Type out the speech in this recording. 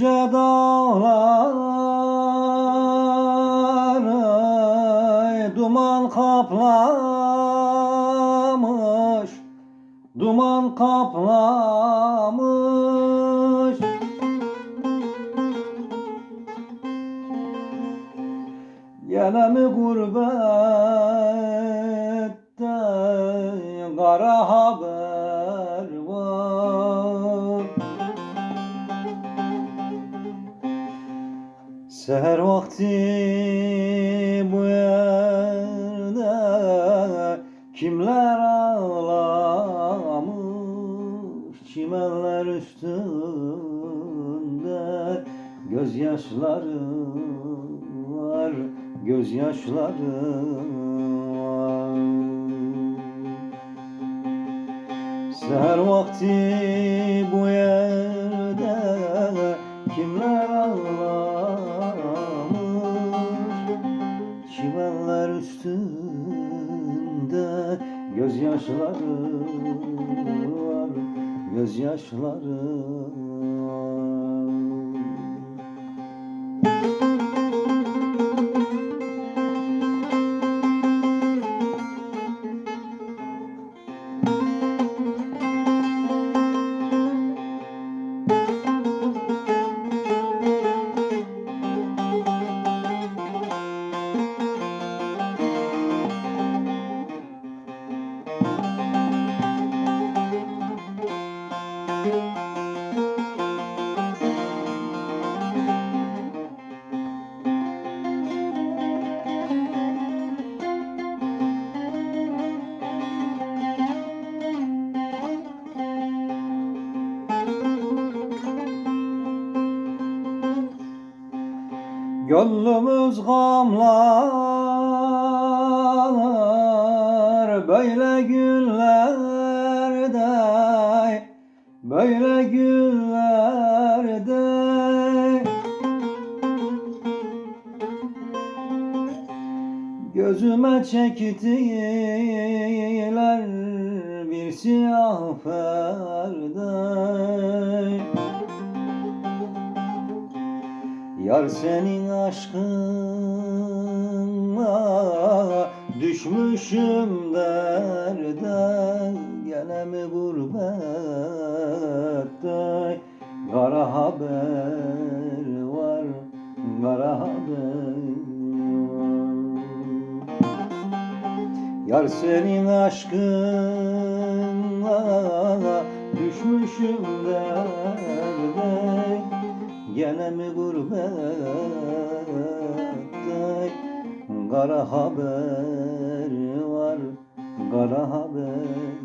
Yüce dağları duman kaplamış Duman kaplamış. Yine mi gurbette kara haber Seher vakti bu yerde kimler ağlamış? Çimenler üstünde gözyaşları var gözyaşları var. Seher vakti bu gözyaşları var Gözyaşları. var Gönlümüz gamlar böyle günlerde böyle günlerde Gözüme çektiler bir siyah perde Yar senin aşkınla düşmüşüm derde Gene mi gurbette? Kara haber var Kara haber Yar senin aşkınla düşmüşüm derde Çenem gurbette Kara haber var Kara haber